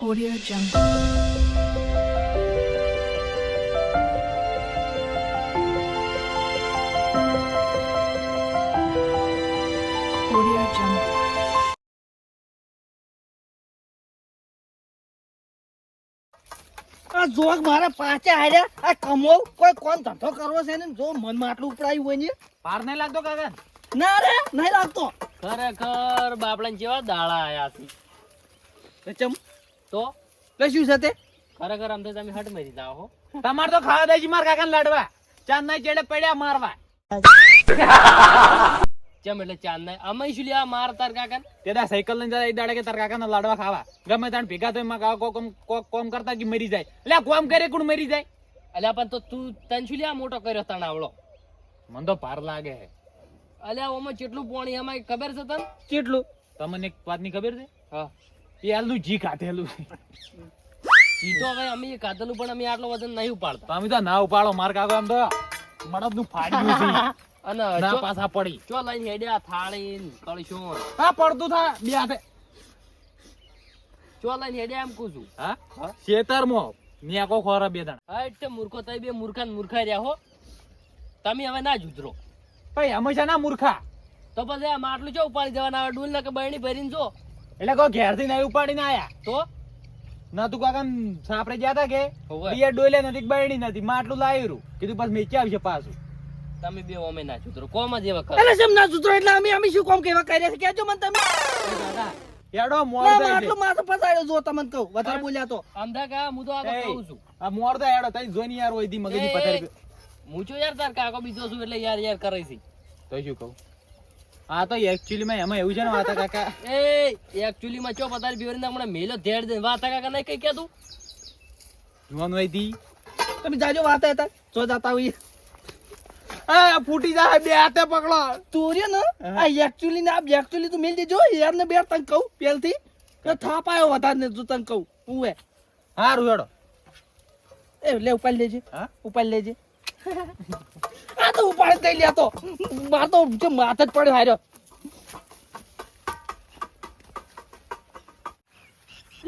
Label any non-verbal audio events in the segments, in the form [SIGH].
Audio Jungle. Audio Jungle. આ જોગ મારા પાછે હાર્યા આ કમો કોઈ કોણ ધંધો કરવો છે ને? જો મનમાં આટલું ઉપડાયું હોય ને પાર નહીં લાગતો કાકા? ના રે નહીં લાગતો. ખરેખર બાપડા જેવા દાડા આયા છે. ચમ તો એટલે શું છે તે? ખરેખર આમ તો તમે હટ મરી જાઓ તમારે તો ખાવા દેજી માર કાકા લાડવા. ચાંદ ના ચેડે પડ્યા મારવા. ચમ એટલે ચાંદ ના અમે શું લ્યા માર તાર કાકા તેદા સાયકલ લઈને જાય દાડે કે તાર કાકા ના લાડવા ખાવા. ગમે તાણ ભેગા તો એમાં કાકા કોમ કોમ કરતા કે મરી જાય. એટલે કોમ કરે કોણ મરી જાય? અલ્યા પણ તો તું તન શું લ્યા મોટો કર્યો તણ આવડો મને તો ભાર લાગે હે અલ્યા ઓમાં કેટલું પોણી એમાં ખબર છે તને? કેટલું તમને એક વાતની ખબર છે? હા. આલનું જી છે જી તો હવે અમે કાઢેલું પણ અમે આટલો વજન નહીં ઉપાડતા. તમે તો ના ઉપાડો માર કાકો આમ તો. મડદનું ફાડ્યું છે. અને ના પાછા પડી. ચો લઈને હેડ્યા થાળી કળશું હા પડતું થા બે હાથે. ચો લઈને હેડ્યા એમ કહું છું. હા? શેતર મો ન્યાકો ખોરા બે દાણા. હા એટલે મૂર્ખો તઈ બે મૂર્ખા ને મૂર્ખા રહ્યા હો. તમે હવે ના જુદરો. ભાઈ હંમેશા ના મૂર્ખા. તો પછી આ માટલું ચો ઉપાડી દેવાના? ડૂલ ના કે બરણી ભરીને જો. એટલે કોઈ ઘેરથી નહીં ઉપાડીને આયા. તો? ના તું કાકા સાપડે ગયા હતા કે? બે ડોલે નથી બળી નથી. માટલું લાવ્યું. કીધું પાછું મેચી આવશે પાછું? તમે બે અમે ના ચૂતરો કોમ જ એવા કરો. એટલે સેમ ના સુધરો એટલે અમે અમે શું કોમ કેવા કર્યા છે? કેજો મને તમે. એડો મોર ના આટલું માથું ફસાયો જો તમને કહું. વધારે બોલ્યા તો. અમદા કા હું તો આ કહું છું. આ મોર તો એડો તઈ જોઈને યાર હોય દી મગજની પથારી હું છું યાર તાર કાકો બીજો છું એટલે યાર યાર કરે છે. તો શું કહું? આ તો એકચ્યુઅલી માં એમાં એવું છે ને વાતા કાકા. એ એકચ્યુઅલી માં ચો પતારી બિવરીને હમણાં મેલો ધેડ દે. વાતા કાકા ને કઈ કે તું જુવાનું હોય દી. તમે જાજો વાતા હતા. જો જાતા હોઈએ. આ ફૂટી જાય બે હાથે પકડો. તું રે ને? આ એકચ્યુઅલી ને આ એકચ્યુઅલી તું મેલ દેજો. યાર ને બે તને કહું પેલથી તો થાપ આવ્યો વધારે ને તું તને કહું. હું હે? હારું હેડો. એ લે ઉપાડી લેજે. હા? ઉપાડી લેજે. તો ઉપાડ દઈ લે તો. માર તો જે માથ જ પડ્યો હાર્યો.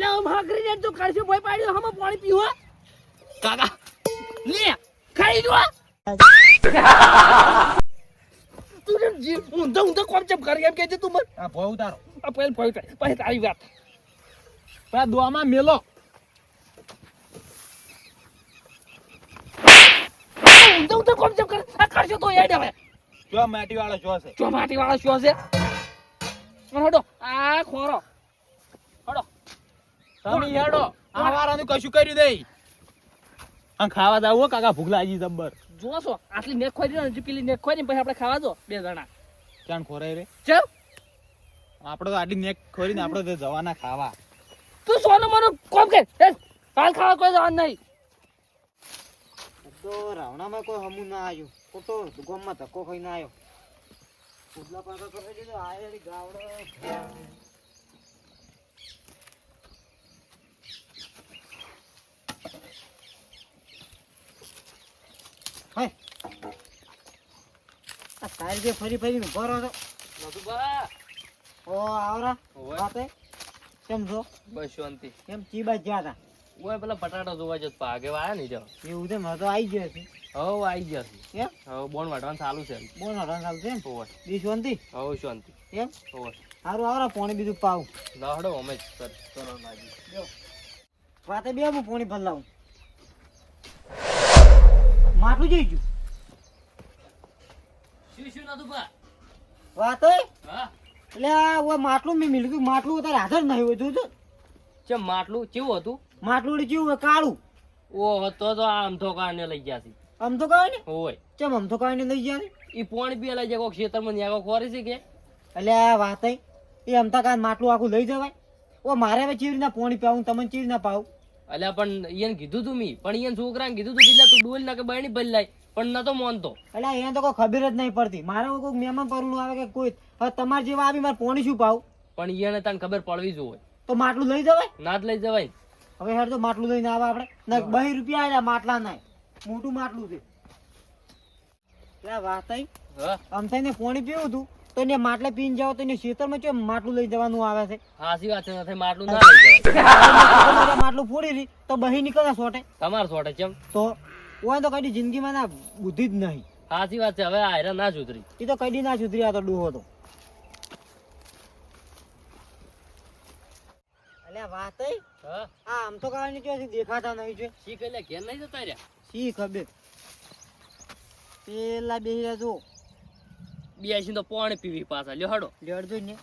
લે હાકરી ને જો કાઢશે ભોય પાડ્યો હમ પાણી પીવો કાકા લે ખાઈ જો તું જેમ જી ઊંધા ઊંધા કોમ ચમ કરી એમ કે છે તું મને. આ ભોય ઉતારો. આ પહેલ ભોય પછી તારી વાત. પેલા દોવામાં મેલો ઊંધા ઊંધા કોમ આ તો યાદ હવે જો માટી વાળો શું છે? ચોમાટી વાળો શું છે? મને હડો આ ખોરો. હડો. તમે હેડો. આ વારાનું કશું કર્યું દે આ ખાવા જાવ કાકા ભૂખ લાગી જબ્બર જો આટલી નેક ખોરી ને પેલી નેક ખોરી ને પછી આપણે ખાવા દો બે જણા. ક્યાં ખોરાય રે? ચલ આપણે તો આટલી નેક ખોરીને આપણે તો જવાના ખાવા. તું સોનું મનું કોમ કે? કાલ ખાવા કોઈ જવાનું નહીં. તો રાવણામાં કોઈ હમું ના આવ્યું. ખોટો ગોમમાં ધક્કો ખાઈને આવ્યો ઉડલા પાકા કરી દીધો આયેલી ગાવડો. હાય. આ તારી જે ફરી ફરીને ઊભો રહો છો. નથુબા ઓ આવરા. વાતે. કેમ છો? બસ શાંતિ. કેમ ચીબા જ્યાં હતા? ઓય પેલા પટાટો જોવા જતો પાગે વાયા નહીં જાવ એવું છે મારે તો આવી ગયો છે. હવ આઈ ગયા છે. કેમ હવ બોન વાટવાનું ચાલુ છે બોલો રંગ આવશે એમ? ઓય બી શાંતિ? હવ શાંતિ. એમ? ઓય સારું આવરા પાણી બીજું પાવ. લહડો અમે જ કર ચલો લાગી વાતે બે હું પોણી લાવું માટલું જઈ ગયું? શું શું નથુબા વાતે હા. એટલે આ માટલું મેં મિલ્યું માટલું તારે હાજર નહીં હોય તું જો ચમ માટલું? કેવું હતું? માટલું કેવું હોય કાળું. ઓહો તો તો આ તો કાને લઈ ગયા છે. આમ તો કહે ને ઓય ચમ આમ તો ને લઈ ને ઈ પોણી પી લઈ જાય કોક ખેતરમાં ન્યા કોક ખોરી છે કે? એટલે આ વાત એ અમતા કાન માટલું આખું લઈ જવાય. ઓ મારે હવે ચીર ના પોણી પાવું તમને ચીર ના પાવું એટલે પણ એને કીધું તું મી. પણ એને છોકરાને કીધું તું પેલા તું ડોલ ના કે બહેણી ભરી લાય. પણ નતો માનતો. એટલે અહીંયા તો કોઈ ખબર જ નહીં પડતી. મારે કોઈ મહેમાન પરનું આવે કે કોઈ. હવે તમારે જેવા આવી મારે પોણી શું પાવું પણ એને તને ખબર પડવી જોઈએ તો માટલું લઈ જવાય? ના જ લઈ જવાય. હવે હેડ તો માટલું લઈને આવે આપણે. ને બહી રૂપિયા આલ્યા માટલા ના મોટું માટલું છે. એટલે વાત થઈ હા. આમ થઈને પોણી પીવું હતું તો એને માટલે પીને જાવ તો એને ખેતરમાં કેમ માટલું લઈ જવાનું આવે છે? હાસી વાત છે માટલું ના લઈ જવાય. [LAUGHS] માટલું ફોડી રી તો બહી નીકળે સોટે. તમાર સોટે કેમ તો ઓય તો કદી જિંદગીમાં ના બુદ્ધિ જ નહીં. સાચી વાત છે હવે આયરા ના સુધરી. એ તો કદી ના સુધરી આ તો ડૂહો તો. અલ્યા વાત હા? આમ તો કાંઈ ચોથી દેખાતા નહીં છે શીખ એટલે ઘેર નહીં જતા રહ્યા? શીખ ખબર પેલા બે જો બેસી તો પાણી પીવી પાછા. લ્યો હડો. લેડજો ને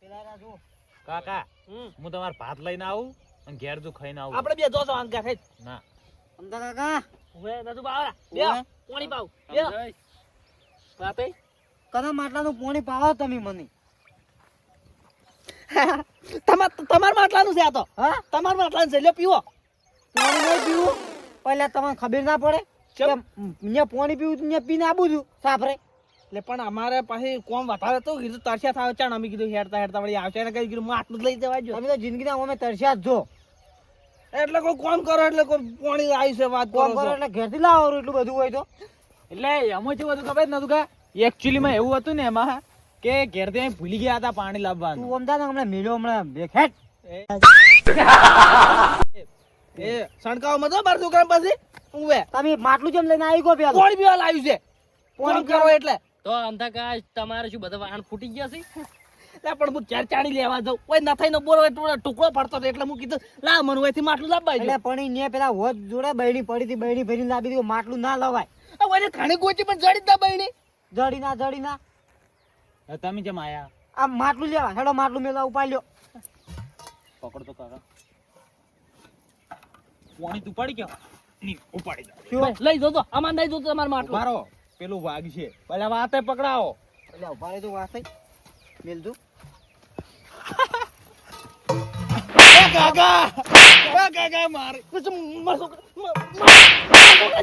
પેલા રા જો. કાકા હમ. હું તમાર ભાત લઈને આવું અને ઘેર જો ખાઈને આવું. આપણે બે જોશો અંગા ખાઈ ના. અમદા કાકા. હવે નતું બાવરા બે પાણી પાવ બે? વાતે કના માટલાનું પાણી પાવો તમે મને. [LAUGHS] તમાર તમાર માટલાનું છે આ તો હા? તમાર માટલાનું છે લ્યો પીવો. પાણી નહીં પીવું. પહેલાં તમને ખબર ના પડે કે પાણી પીવું ત્યાં પીને આવું છું. સાફરે એટલે પણ અમારે પછી કોમ વધારે તો કીધું તરસ્યા થાવ ચાણ અમે કીધું હેરતા હેરતા વળી આવશે ને કઈ કીધું આટલું જ લઈ જવા જો. તમે તો જિંદગીના અમે તરસ્યા જ જો એટલે કોઈ કોમ કરો એટલે કોઈ પાણી આવી છે વાત કોમ કરો એટલે ઘેરથી લાવો એટલું બધું હોય તો. એટલે એમાં કેવું હતું ખબર નતું કે? એકચ્યુઅલીમાં એવું હતું ને એમાં કે ઘેર ત્યાં ભૂલી ગયા હતા પાણી લાવવાનું. તું અમદાવાદ હમણાં મેળ્યો હમણાં બેખેટ એ. સણકાવ મતો મારા દુકાન પાસે ઉવે તમે માટલું જેમ લઈને આવી ગયો પેલો. પાણી પીવા લાવ્યું છે. પાણી કરો એટલે. તો અંધકાશ તમારે શું બધા વાણ ફૂટી ગયા છે? લા પણ હું ચાર ચાણી લેવા જાઉં. કોઈ નથાઈ નો બોલો ટુકડો ટુકડો પડતો હતો એટલે હું કીધું લા મને હોયથી માટલું લાવવા એટલે પણ ને પેલા હોજ જોડે બૈડી પડી હતી બૈડી ભરીને લાવી દીધું. માટલું ના લવાય. હવે ઘણી ગોચી પણ જડી દા ના બહેણી જડી ના જડી ના. તમે જેમ આયા આ માટલું લેવા હેડો માટલું મેલા ઉપાડ્યો પકડ તો કાકા પાણી તું પડી ગયો ની ઉપાડી દો લઈ લઈ જતો આમાં નહીં જો તમાર માટલું મારો પેલું વાઘ છે પેલા વાતે પકડાવો એટલે ઊભા વાતે મેલ મેલજો કાકા કાકા મારે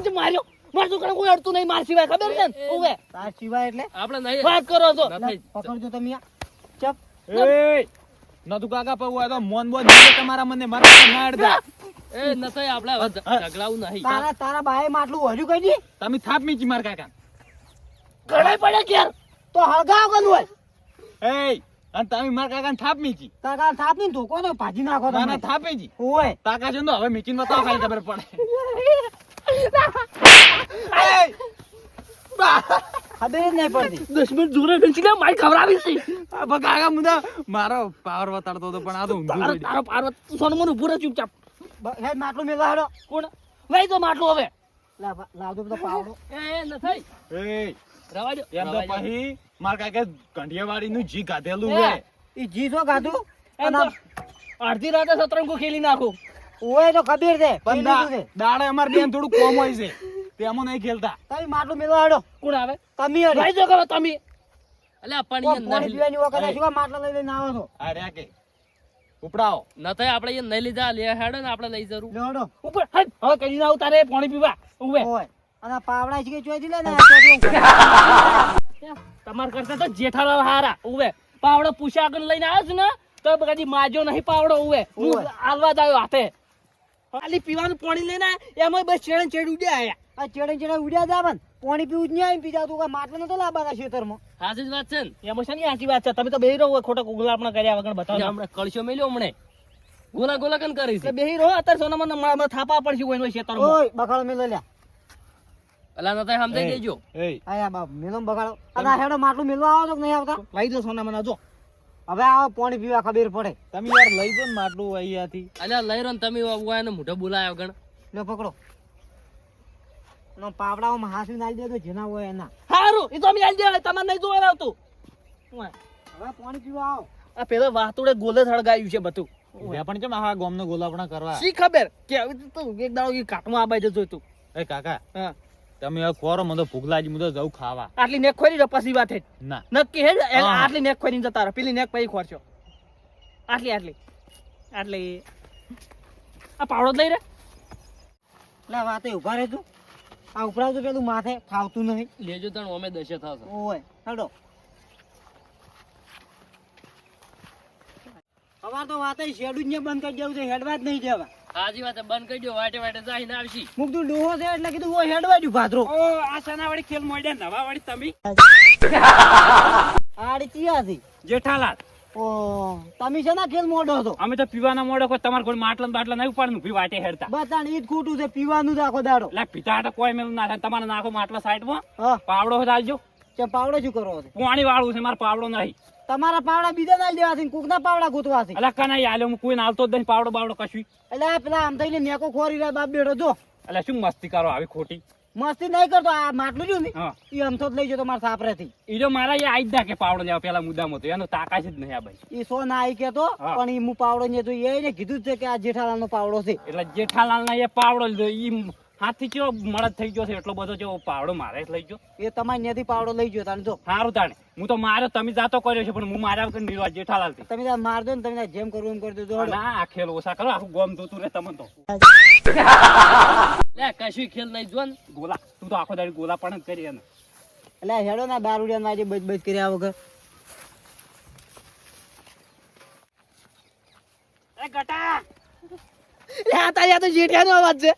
જે માર્યો મારા છોકરા કોઈ અડતું નહીં માર સિવાય ખબર છે ને? ઉવે. તાર સિવાય એટલે? આપણે નહીં. વાત કરો છો. પકડજો તમે ચપ એ નતું કાકા પર હોય તો મોન બોન તમારા મને મારા ના અડતા એ નથી આપણે ઝઘડાવું નહીં. તારા તારા બાએ માટલું હર્યું કઈ દી? તમે થાપ મીચી માર કાકા. ઘણા પડે કેર તો હળગાવ કનું હોય. એ અને તમે માર કાકા થાપ મીચી. કાકા થાપની ધોકો તો ભાજી નાખો તમે. થાપે જી. ઓય. કાકા જો હવે મીચીને બતાવો ખાલી ખબર પડે. [LAUGHS] ખબર જ નહીં પડતી. દસ જોરે ડંચી લે મારી ખવડાવી છે. આ પણ મુદા મારો પાવર વતાડતો હતો પણ આ તો ઊંધું તારો પડી. તારો પાર્વત સોનું મને ઉભું રહે ચૂપચાપ. બ- માટલું મેળવા હેડો કોણ? વહી તો માટલું હવે. લાવ લાવજો બધો પાવડો. એ નથી એ રવા દો એમ તો પછી માર કાકા કંઠિયાવાડી નું જી ગાધેલું. હે ઈ જી તો ગાધું. તો અડધી રાતે સતરંગો ખેલી નાખું. ઓય તો ખબર છે. પણ દાડે અમાર બેન થોડું કોમ હોય છે. તેમાં નહીં ખેલતા. તમે માટલું મેલો આડો. કોણ આવે? તમે વહી જો કરો તમે. અલ્યા પણ કોણ પાણી નહીં પીવાની વખત શું માટલો લઈ લઈને આવો છો. આ રહ્યા કે. ન નથી આપણે એ નહીં લીધા લે હેડો ને આપણે લઈ જરૂર લેડો ઉપર હટ. હવે કરી ના ઉતારે પાણી પીવા. ઉવે. ઓય અને પાવડા છે કે ચોઈ લે ને. તમાર કરતા તો જેઠાલાલ હારા. ઉવે. પાવડો પૂછા આગળ લઈને આવ્યો છે ને તો કદી માજો નહીં પાવડો ઉવે. હું આલવા જ આવ્યો હાથે. ખાલી પીવાનું પાણી લઈને એમાં બસ ચેડે ચેડ ઉડ્યા આયા. આ ચેડે ચેડે ઉડ્યા જાવન પાણી પીવું જ નહીં આવી પીતા તું કાંઈ માટલું નતો લાવવાના ખેતરમાં. સાચી વાત છે ને. એમાં છે ને સાચી વાત છે. તમે તો બેહી રહો ખોટા ગુલાપણા કર્યા વગર બતાવો આપણે કળશો મેલ્યો હમણે. ગોલા ગોલા કન કરી છે. બેહી રહો અત્યારે સોનામાં મને થાપા પડશે હોય ખેતરમાં. ઓય બખાડો મેલો લ્યા. અલા નથી સમજાઈ દેજો. એ. આયા બાપ મેલો બગાડો અને આ હેડો માટલું મેલવા આવો તો નહીં આવતા? લઈ દો સોનામાં જો. હવે આવો પાણી પીવા ખબર પડે. તમે યાર લઈ જો ને માટલું અહીંયાથી. અલ્યા લઈ રહ્યો ને તમે એને મોઢો બોલાયો ગણ લો પકડો. નો પાવડાઓમાં હાસવી નાલી દેજો જેના હોય એના. હારું એ તો અમે આલી દેવાય તમારે નહીં જોવા આવતું. હવે પાણી પીવા આવો. આ પેલો વાતુડે ગોલે થળગાયું છે બધું. બે પણ કેમ આખા ગામનો ગોલાપણા કરવા? શી ખબર? કે આવી તો એક દાડો કાટમાં આબાઈ જતો તું એ કાકા હા. તમે હવે ખોરો મને તો ભૂખ લાગી હું તો જઉં ખાવા. આટલી નેક ખોરી તો પછી વાત ના. નક્કી હે. આટલી નેક ખોરી જતા રહો. પેલી નેક પછી ખોરશો. આટલી આટલી. આટલી. આ પાવડો લઈ રે. એટલે વાતે ઊભા રહેજો. આ ઉપરાવજો પેલું માથે. ફાવતું નહીં. લેજો તણ અમે દશે થશે ઓય હડો અમાર તો વાતે શેડું જ બંધ કરી દેવું છે. હેડવા જ નહીં દેવા. હાજી વાત બંધ કરી દો વાટે વાટે જાય ને આવશી. મુક તું ડોહો છે એટલે કીધું હું હેડવા જ ભાદરો. આ સનાવાળી ખેલ મોડ્યા નવા વાળી તમે આડી ચિયા જેઠાલાલ. ઓ તમે છે ના ખેલ મોડો છો? અમે તો પીવાના મોડો કોઈ તમારે કોઈ માટલા બાટલા નહીં ઉપાડનું ભી વાટે હેડતા. બતાણ ઈ ખોટું છે પીવાનું જ આખો દાડો. પીતા હતા કોઈ મેલું ના થાય. તમારે નાખો માટલા સાઈડમાં. પાવડો ચાલજો કે પાવડો શું કરો છે? પાણી વાળું છે મારે પાવડો નહીં. તમારા પાવડા બીજા ના દેવા છે કોકના પાવડા ગોતવા છે? એટલે કનાઈ આલ્યો હું કોઈ નાલતો જ નહીં પાવડો બાવડો કશું. એટલે પેલા આમ થઈને નેકો ખોરી રહ્યા બાપ બેડો જો. એટલે શું મસ્તી કરો આવી ખોટી? મસ્તી નહીં કરતો આ માટલું જો ને એ ઈ અમથો જ લઈ જતો મારા સાપરેથી ઈ જો મારા એ આઈ જ કે પાવડો લેવા પેલા મુદ્દામાં તો એનો તાકાત જ નહીં આ ભાઈ. ઈ સો ના આઈ કેતો. પણ ઈ હું પાવડો ને તો એને કીધું છે કે આ જેઠાલાલ નો પાવડો છે. એટલે જેઠાલાલ ના એ પાવડો લીધો ઈ હાથથી કયો મળદ થઈ ગયો છે એટલો બધો જેવો પાવડો મારે જ લઈ ગયો. એ તમારી ત્યાંથી પાવડો લઈ ગયો તાને જો. સારું તાણે. હું તો માર્યો તમે જાતો કર્યો છે પણ હું માર્યા વગર નિર્વા જેઠાલાલથી તમે તાર માર દો ને તમે જેમ કરવું એમ કરી દેજો ના આ ખેલ ઓછા કરો આખું ગોમ જોતું રે તમે તો. લે કશું ખેલ નહીં જો ને. ગોલા તું તો આખો દાડી ગોલા પણ કરી એને. એટલે હેડો ના દારૂડિયા ના આજે બજ બજ કર્યા વગર. એ ગટા! લે આ તારી આ તો જેઠિયાનો અવાજ છે.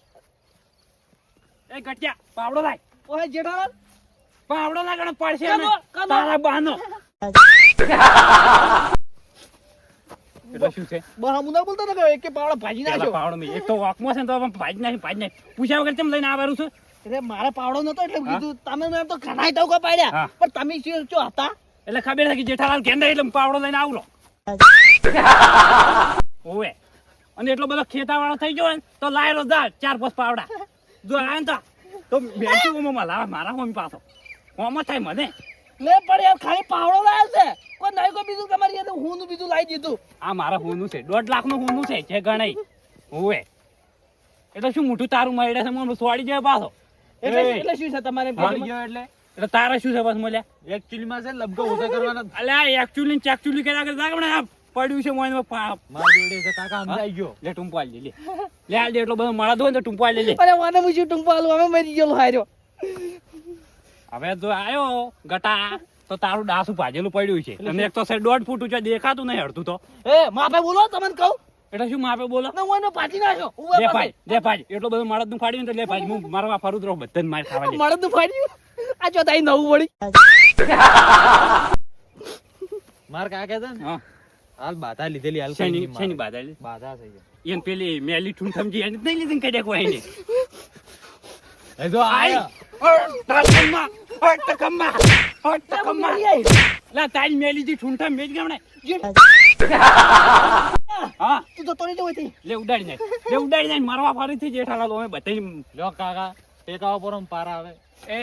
એ ગટિયા પાવડો લાય. ઓય જેઠાલાલ. પાવડો લાગણો પડશે ને તારા એટલે શું છે? બસ હું ના બોલતો ને કે એક કે પાવડો ભાજી નાખ્યો? પાવડો મેં એક તો વાકમાં છે ને તો ભાજી નાખી ભાજી નાખી પૂછ્યા વગર કેમ લઈને આવવાનું છું? એટલે મારે પાવડો નતો એટલે? કીધું તમે મેં તો ઘણા ટવકા પાડ્યા પણ તમે શું શું હતા? એટલે ખબર છે કે જેઠાલાલ કેન્દ્ર એટલે પાવડો લઈને આવલો [LAUGHS] ઓવે. અને એટલો બધો ખેતાવાળો થઈ ગયો ને તો લાયેલો દાળ ચાર પાંચ પાવડા. જો ને તો તો બેઠી ઓમાં લાવે મારા મમ્મી પાછો. ઓમાં થાય મને. લે પણ યાર ખાલી પાવડો લાવ્યો છે. કોઈ નહીં કોઈ બીજું તમારી યાર હું નું બીજું લાવી દીધું. આ મારા હોનું છે. દોઢ લાખનું નું હોનું છે જે ગણાય. ઓવે એટલે શું મોટું તારું મળે છે? મને સોડી જાય પાછો. એટલે. એટલે શું છે તમારે એટલે? એટલે તારા શું છે બસ મળ્યા? એકચ્યુઅલી માં છે ને લબકો ઓછા કરવાના અલ્યા એકચ્યુઅલી ચેકચ્યુઅલી કર્યા કરે. જાગે આ પડ્યું છે મોય પાપ. માર જોડે છે કાકા સમજાઈ ગયો. લે ટુંપાલ લે લે. લે આ એટલો બધો મળા દો ને ટુંપાલ લે લે. અરે મને પૂછ્યું ટૂંકો અમે મરી ગયેલો હાર્યો. હવે તો આયો ગટા તો તારું ડાસું ભાજેલું પડ્યું છે. અને એક તો સાહેબ દોઢ ફૂટ ઊંચા દેખાતું નહીં હડતું તો. એ માપે બોલો તમને કહું. એટલે શું માપે બોલો? ના હું પાછી નાખ્યો. લે. ભાઈ લે ભાઈ એટલો બધો મળદનું ફાડ્યું લે ભાઈ હું મારા ફરું રહું બધાને માર ખાવા દે મળદનું ફાડ્યું? આ જો તાઈ નવું વળી. માર કાકા છે ને? હા. હાલ બાધા લીધેલી હાલ શેની શેની. બાધા લીધી? બાધા થઈ ગઈ એને પેલી મેલી ઠૂંઠમજી એને નહીં લીધી ને કઈ એને? એ જો આય. ટકમ્મા ટકમ્મા ટકમ્મા મરી આઈ. લા તારી મેલી જી ઠૂંઠમ મેજ ગમણે હા? તું તો તોડી જવું હતી લે ઉડાડી નાખ. લે ઉડાડી નાખ મારવા ફરીથી જેઠાલાલ અમે બધા લ્યો કાકા ટેકાવા પર પારા આવે. એ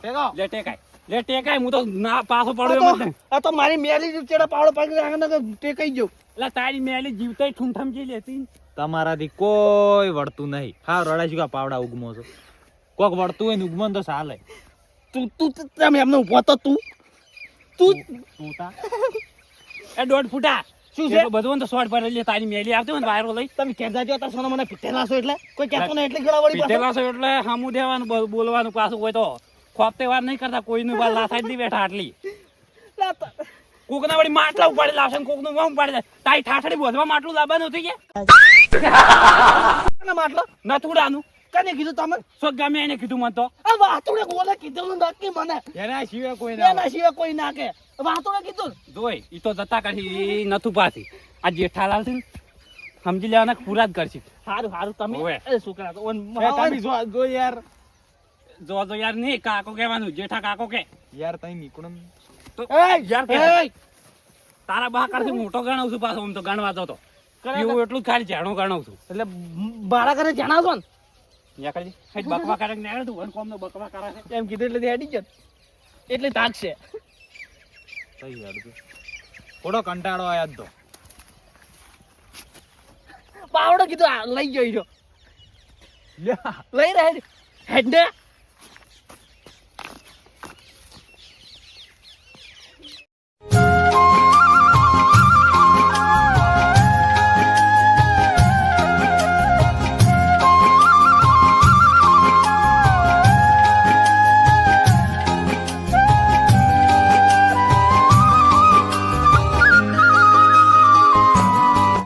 ટેકો લે ટેકાય. લે ટેકાય હું તો ના પાછો પડ્યો. આ તો મારી મેલી ચેડા પાવડો પાકી આગળ ટેકાઈ ગયો એટલે તારી મેલી જીવતા ઠૂંઠમ જી લેતી. તમારાથી કોઈ વળતું નહીં. હા રડાઈ શું પાવડા ઉગમો છો? કોક વળતું હોય ને ઉગમો તો ચાલે. તું તું તમે એમને ઊભો તો? તું તું તું એ દોઢ ફૂટા. શું છે? બધું તો શોર્ટ પર લે તારી મેલી આવતી હોય ને વાયરો લઈ. તમે કહેતા જો તાર સોના મને પીટેલા છો એટલે? કોઈ કહેતો નહીં એટલે ગળા વળી પાછો. પીટેલા છો એટલે હામું દેવાનું બોલવાનું પાછું હોય તો. ખોપતે વાર નહીં કરતા કોઈનું વાર લાસાઈ દી બેઠા આટલી. કોકના વળી માટલા ઉપાડી લાવશે ને કોકનું વામ ઉપાડી જાય તારી ઠાઠડી બોધવા માટલું લાવવાનું હતું કે? માટલો? નથુડાનું. કને કીધું તમે? સો ગમે એને કીધું મને તો. આ વાતુડે કોને કીધું નક્કી મને? એના સિવાય કોઈ ના એના સિવાય કોઈ ના કે. વાતુડે કીધું? જોઈ ઈ તો જતા કાઢી નથું પાછી આ જેઠાલાલથી સમજી લેવાના પૂરા જ કરશે. સારું સારું તમે? છોકરા તો જો યાર. જો જો યાર નહીં કાકો કહેવાનું જેઠા કાકો કે. યાર તઈ નીકળો તો એ યાર એય, તારા બા કરથી મોટો ગણાવ છું પાછો હું તો ગણવા જતો એવું એટલું જ ખાલી જાણો ગણાવ છું. એટલે બાળા કરે જણાવશો ને. યા કરજે બકવા કરે ને તું વન કોમ નો બકવા કરે છે. એમ કીધું એટલે હેડી ગયો. એટલે તાકશે તઈ યાર જો. થોડો કંટાળો આયા તો. પાવડો કીધું લઈ ગયો લઈ રહે હેડ ને